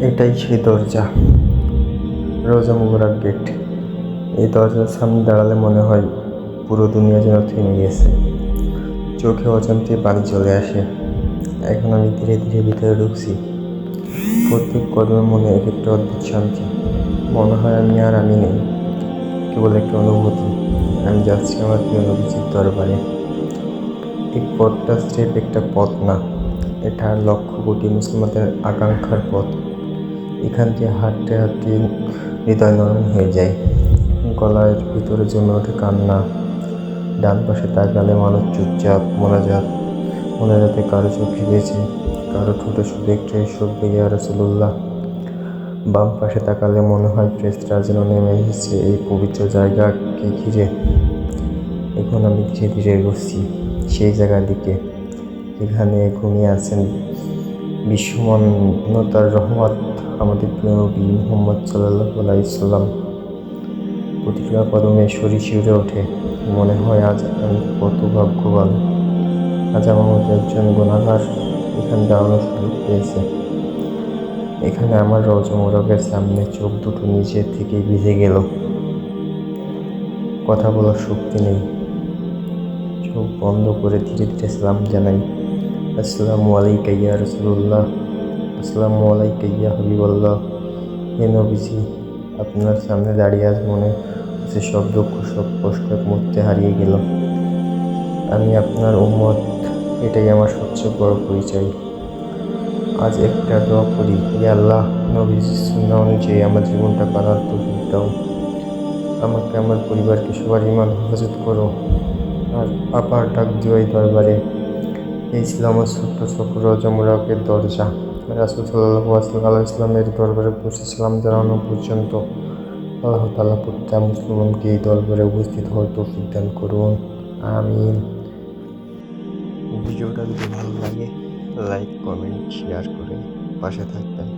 এটাই সেই দরজা। রোজা মুবারক গেট এই দরজার সামনে দাঁড়ালে মনে হয় পুরো দুনিয়া যেন থেমে গেছে। চোখে অজান্তে পানি চলে আসে। এখন আমি ধীরে ধীরে ভিতরে ঢুকছি। প্রত্যেক কদমে মনে এক একটা অদ্ভুত শান্তি। মনে হয় আমি আর আমি নেই। কেবল একটা অনুভূতি। আমি যাচ্ছি আমার প্রিয় নবীজির দরবারে। এই পথটা স্রেফ একটা পথ না। এটা লক্ষ কোটি মুসলমানদের আকাঙ্ক্ষার পথ। এখান দিয়ে হাঁটতে হাঁটতে হৃদয় নরম হয়ে যায়। গলার ভিতরে জমে ওঠে কান্না। ডান পাশে তাকালে মানুষ চুপচাপ, মোনাজাত, মোনাজাতে কারও চোখ ভিজেছে কারও ঠোঁটে শুধু একটা সব বেগে রসুল্লাহ বাম পাশে তাকালে মনে হয় ফ্রেস্টরা যেন নেমে এসেছে, এই পবিত্র জায়গাকে ঘিরে? এখন আমি ধীরে ধীরে এগোচ্ছি, সেই জায়গার দিকে। এখানে ঘুমিয়ে আছেন বিশ্বমান্যতার রহমত, আমাদের প্রিয় নবী মোহাম্মদ সাল্লাহ আলাইসাল্লাম প্রতিটা কদমে শরীর শিউরে ওঠে। মনে হয় আজ আমি কত ভাগ্যবান। আজ আমার মতো একজন গুণাগার এখানে দাঁড়ানোর সুযোগ পেয়েছে। এখানে আমার রজমরকের সামনে চোখ দুটো নিচে থেকেই ভিজে গেল। কথা বলার শক্তি নেই। চোখ বন্ধ করে ধীরে ধীরে সালাম জানাই। আসসালামু আলাইকা ইয়া রসুল্লাহ আসসালামু আলাইকা ইয়া হাবিবাল্লাহ। হে নবীজি, আপনার সামনে দাঁড়িয়ে আজ মনে হচ্ছে সব দুঃখ, সব কষ্ট এক মুহূর্তে হারিয়ে গেল। আমি আপনার উম্মত, এটাই আমার সবচেয়ে বড় পরিচয়। আজ একটা দোয়া করি, হে আল্লাহ নবীজ সুন্না অনুযায়ী আমার জীবনটা কাটার তৌফিক দাও। আমাকে, আমার পরিবারকে সবার ইমান হেফাজত করো। আর আপার ডাক দিওয়াই দরবারে। এই ছিল আমার ছোট্ট ছোট্ট রজমুরাকের দরজা। রাসুল ইসলামের দরবারে বসেছিলাম জানানো পর্যন্ত আল্লাহ তালা প্রত্যেক মুসলমানকে এই দরবারে উপস্থিত হওয়ার তৌফিক দান করুন। আমি ভিডিওটা যদি ভালো লাগে লাইক কমেন্ট শেয়ার করে পাশে থাকবেন।